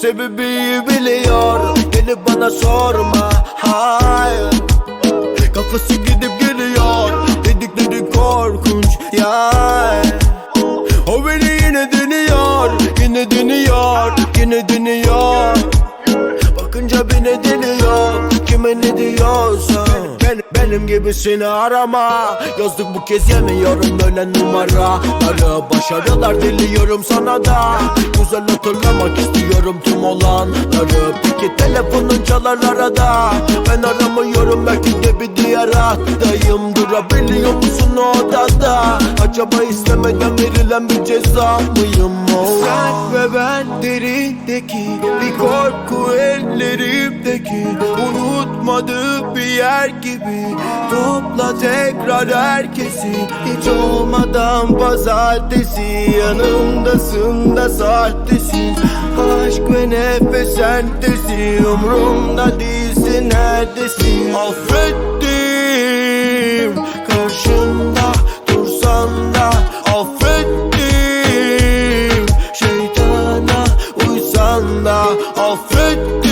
Sebebi biliyor. Gelip bana sorma. Hayır. Kafası gidip geliyor. Dedikleri korkunç ya O beni yine deniyor. Yine deniyor. Yine deniyor. Bakınca beni deniyor. Kime ne diyorsa Benim gibisini arama. Yazdık bu kez yemiyorum böyle numaraları Başarılar diliyorum sana da. Güzel hatırlamak istiyorum tüm olanları. Peki telefonun çalar arada. Ben aramıyorum belki de bir diğer hattayım Durabiliyor musun o odada Acaba istemeden verilen bir ceza mıyım? Oh. Sen ve ben derindeki Bir korku ellerimdeki Unutmadığı bir yer gibi Topla tekrar herkesi. Hiç olmadan pazartesi. Yanımdasın da sahtesin Aşk ve nefes sentezi Umrumda değilsin neredesin? Affettim. Karşında dursan da Affettim. Şeytana uysan da Affettim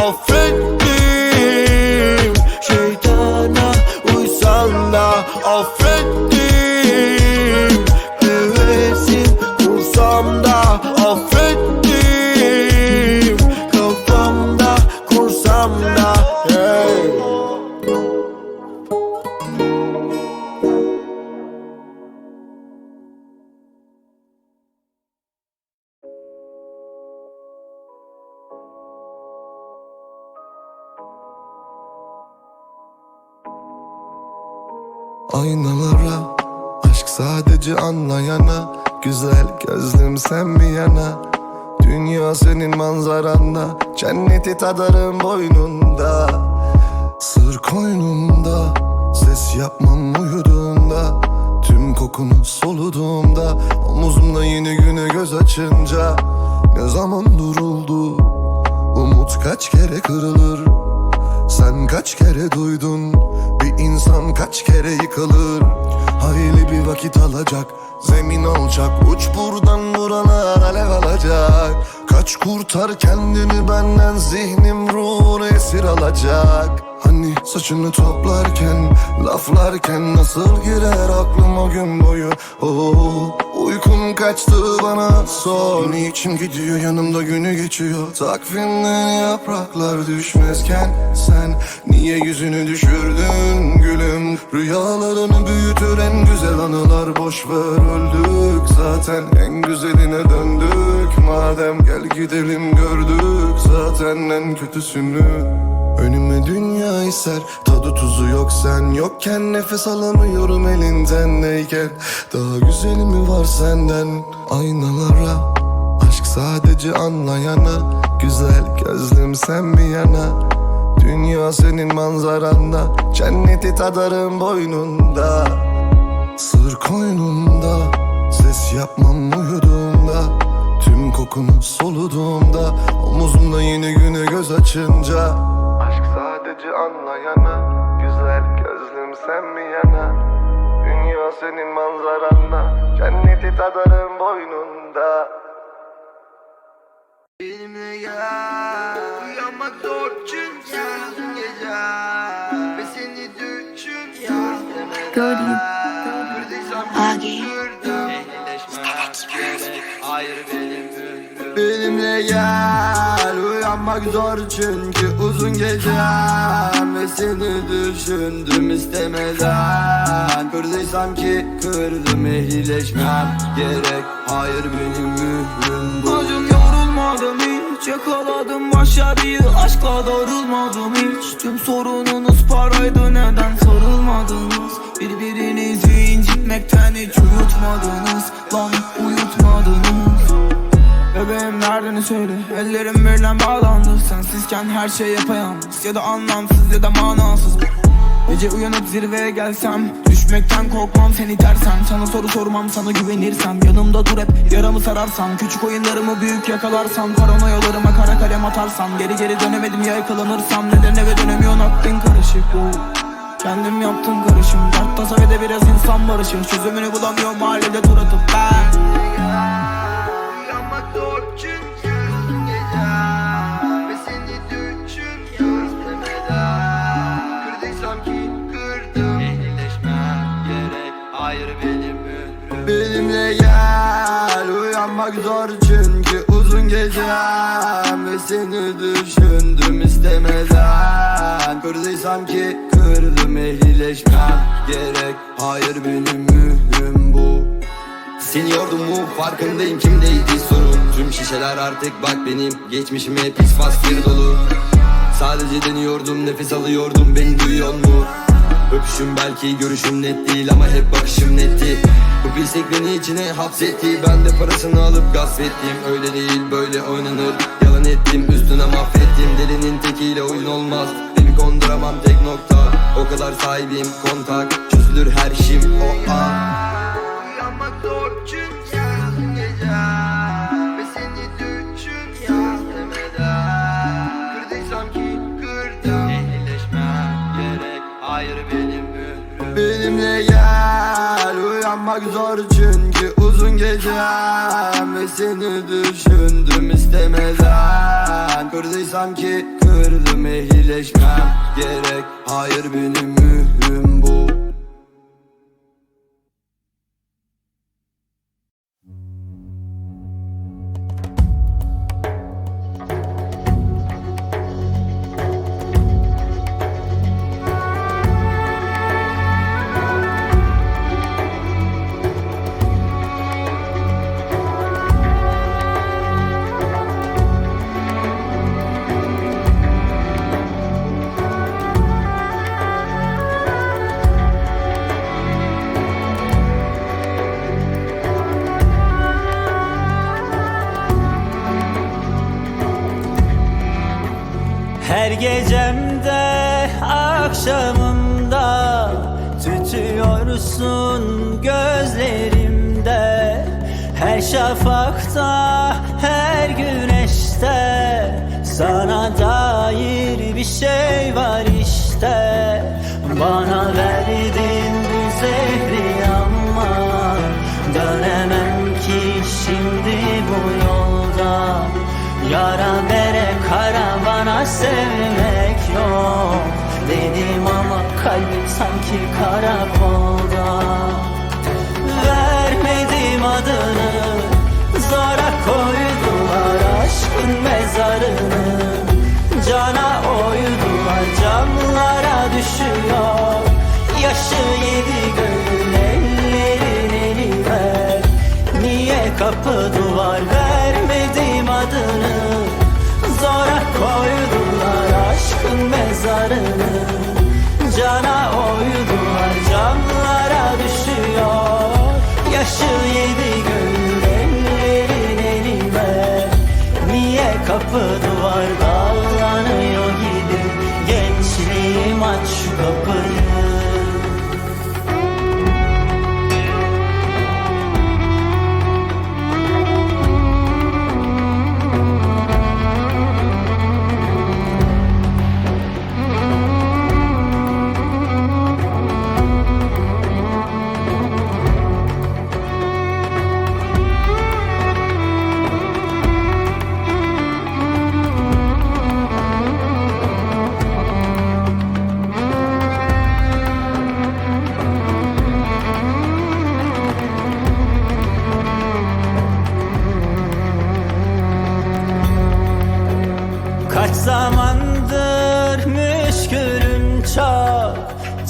Affettim Aynalara Aşk sadece anlayana Güzel gözlüm sen bir yana? Dünya senin manzaranda Cenneti tadarım boynunda. Sır koynumda Ses yapmam uyuduğumda Tüm kokunu soluduğumda Omuzumda yeni güne göz açınca. Ne zaman duruldu? Umut kaç kere kırılır? Sen kaç kere duydun insan kaç kere yıkılır? Hayli bir vakit alacak Zemin alacak Uç buradan buralar alev alacak Kaç kurtar kendini benden Zihnim ruhunu esir alacak. Hani saçını toplarken Laflarken nasıl girer aklım o gün boyu? Oh, Uykum kaçtı bana sor Niçin gidiyor yanımda günü geçiyor. Takvimden yapraklar düşmezken Sen niye yüzünü düşürdün gülüm? Rüyalarını büyütür en güzel anılar Boş ver öldük. Zaten en güzeline döndük. Madem gel gidelim gördük zaten en kötüsünü. Önüme dünya iser Tadı tuzu yok. Sen yokken Nefes alamıyorum elinden. Neyken? Daha güzeli mi var senden? Aynalara Aşk sadece anlayana. Güzel gözlüm sen bir yana. Dünya senin manzaranda. Cenneti tadarım boynunda. Sır koynumda Ses yapmam Tüm kokunu soluduğumda Omuzumda yeni güne göz açınca. Aşk sadece anlayana Güzel gözlüm sen mi yana? Dünya senin manzaranda Cenneti tadarım boynunda. Benimle gel Uyanmak zor çünkü gece Hayır benim ömrüm Benimle gel Uyanmak zor çünkü uzun gecem Ve seni düşündüm istemeden. Kırdıysam ki kırdım ehlileşmem gerek. Hayır benim mührüm bu. Acım yorulmadım hiç Yakaladım başarıyı Aşkla darılmadım hiç. Tüm sorununuz paraydı neden sarılmadınız Birbirinizi incitmekten hiç uyutmadınız. Lan uyutmadınız. Bebeğim derdini söyle. Ellerim birden bağlandı. Sensizken her şey yapayalnız. Ya da anlamsız ya da manasız. Gece uyanıp zirveye gelsem Düşmekten korkmam seni dersen. Sana soru sormam sana güvenirsem. Yanımda dur hep yaramı sararsan Küçük oyunlarımı büyük yakalarsan Paranoyalarıma kara kalem atarsan Geri geri dönemedim ya yakalanırsam. Neden eve dönemiyorsun? Aklın karışık. oh. Kendim yaptım karışım. Dert tasa ve de biraz insan barışı Çözümünü bulamıyorum mahallede tur atıp ben. Uyanmak zor çünkü uzun gece. Ve seni düşündüm istemeden Kırdıysam ki kırdım. Ehlileşmem gerek. Hayır benim ömrüm. Benimle gel Uyanmak zor çünkü uzun gecem. Ve seni düşündüm istemeden. Kırdıysam ki kırdım ehlileşmem gerek. Hayır benim mührüm bu. Seni yordum mu? Farkındayım. Kimdeydi sorun? Tüm şişeler artık bak benim. Geçmişim hep pis fasfir dolu. Sadece deniyordum nefes alıyordum. Beni duyuyor mu? Öpüşüm belki görüşüm net değil ama hep bakışım netti. Bu pislik beni içine hapsetti. Ben de parasını alıp gasp ettim. Öyle değil böyle oynanır. Yalan ettim üstüne mahvettim. Delinin tekiyle oyun olmaz konduramam tek nokta. O kadar sahibim kontak. Çözülür her şeyim o an. Uyanmak zor çünkü uzun gece. Ve seni düşündüm istemeden Kırdıysam ki kırdım. Ehlileşmem gerek. Hayır benim ömrüm. Benimle gel. Uyanmak zor çünkü uzun gecem. Ve seni düşündüm istemeden. Kırdıysam ki kırdım ehlileşmem gerek. Hayır benim mührüm bu Tütüyorsun gözlerimde. Her şafakta her güneşte Sana dair bir şey var işte. Bana verdin bu zehri ama Dönemem ki şimdi bu yolda. Yara bere karavana sevmek yok. Dedim ama kalbim sanki karakolda Vermedim adını Zora koydular aşkın mezarını. Cana oydular camlara düşüyor. Yaşı yedi gönül ellerin eli Niye kapı duvar vermedim adını? Zora koydular aşkın mezarını Cana oydular camlara düşüyor. Yaşı yedi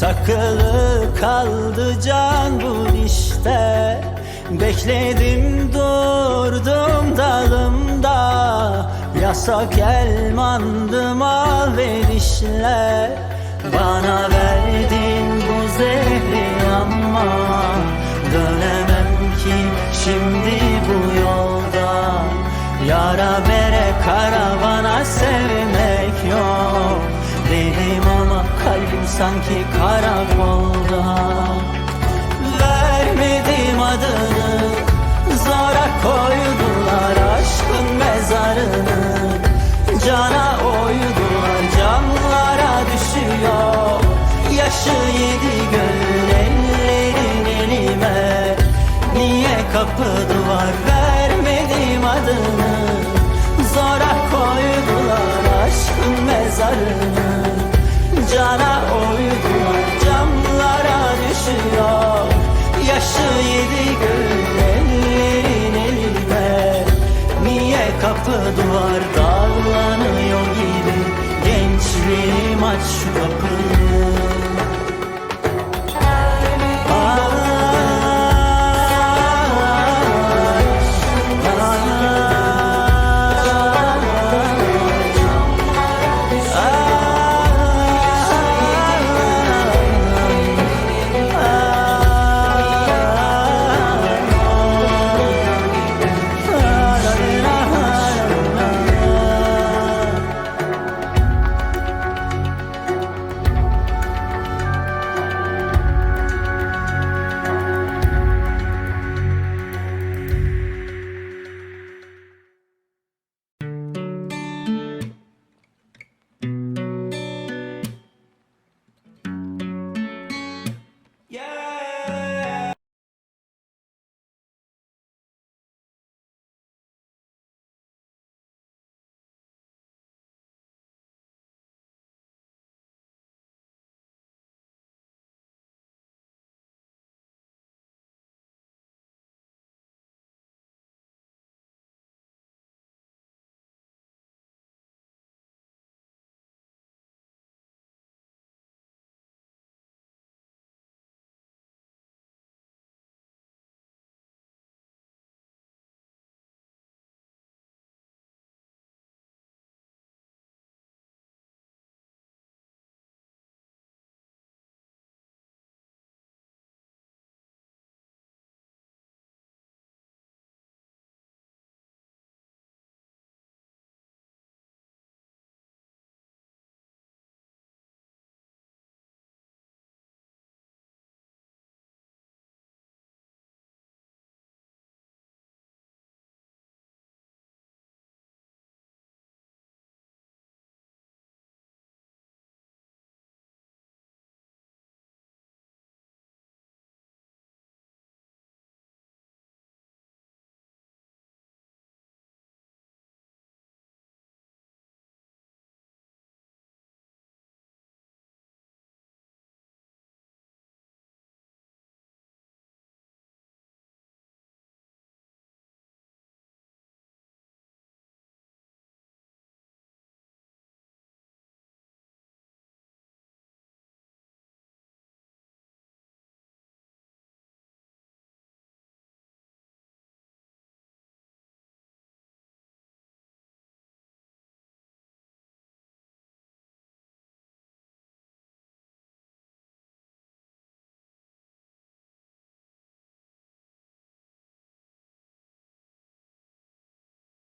Takılı kaldı can bu işte. Bekledim durdum dalımda. Yasak elmandım al verişle. Bana verdin bu zehri ama Dönemem ki şimdi bu yolda. Yara bere karavana sevmek sanki karakolda. Vermedim adını Zora koydular aşkın mezarını. Cana oydular camlara düşüyor. Yaşı yedi gönül ellerin elime. Niye kapı duvar? Vermedim adını.